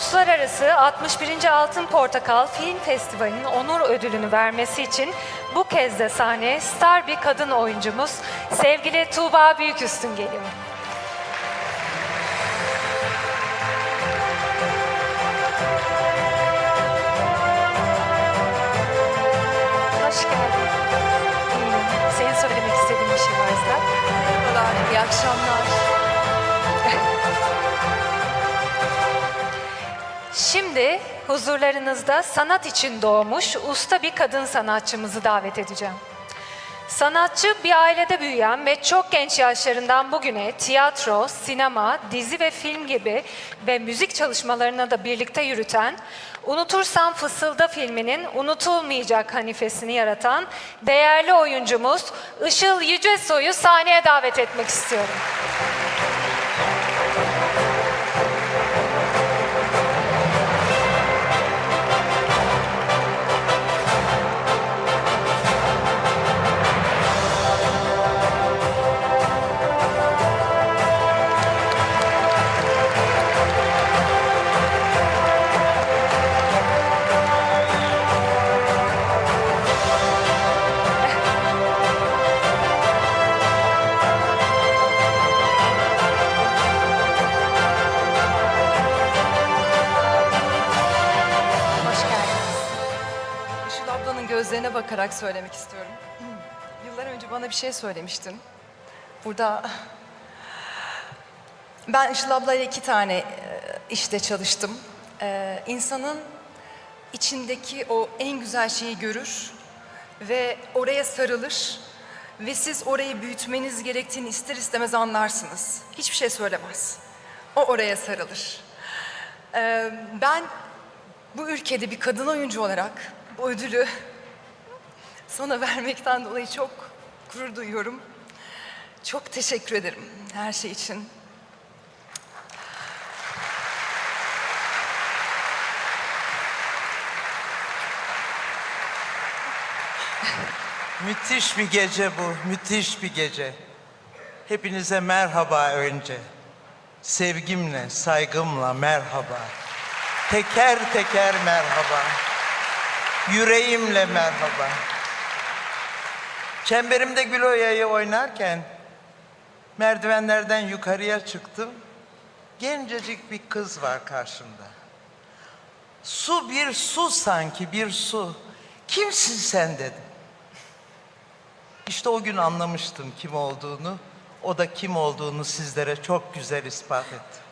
Uluslararası 61. Altın Portakal Film Festivali'nin onur ödülünü vermesi için bu kez de sahneye star bir kadın oyuncumuz sevgili Tuğba Büyüküstün geliyor. Hoş geldin. Senin söylemek istediğin bir şey varsa. Merhabalar, iyi akşamlar. Şimdi huzurlarınızda sanat için doğmuş usta bir kadın sanatçımızı davet edeceğim. Sanatçı bir ailede büyüyen ve çok genç yaşlarından bugüne tiyatro, sinema, dizi ve film gibi ve müzik çalışmalarını da birlikte yürüten, Unutursam Fısılda filminin unutulmayacak hanifesini yaratan değerli oyuncumuz Işıl Yücesoy'u sahneye davet etmek istiyorum. Ablanın gözlerine bakarak söylemek istiyorum. Yıllar önce bana bir şey söylemiştin. Burada ben Işıl ablayla iki tane e, işte çalıştım. Ee, insanın içindeki o en güzel şeyi görür ve oraya sarılır ve siz orayı büyütmeniz gerektiğini ister istemez anlarsınız. Hiçbir şey söylemez. O oraya sarılır. Ee, ben bu ülkede bir kadın oyuncu olarak bu ödülü sana vermekten dolayı çok gurur duyuyorum. Çok teşekkür ederim her şey için. Müthiş bir gece bu, müthiş bir gece. Hepinize merhaba önce. Sevgimle, saygımla merhaba. Teker teker merhaba. Yüreğimle merhaba. Çemberimde gül oyayı oynarken merdivenlerden yukarıya çıktım. Gencecik bir kız var karşımda. Su bir su sanki bir su. Kimsin sen dedim. İşte o gün anlamıştım kim olduğunu. O da kim olduğunu sizlere çok güzel ispat etti.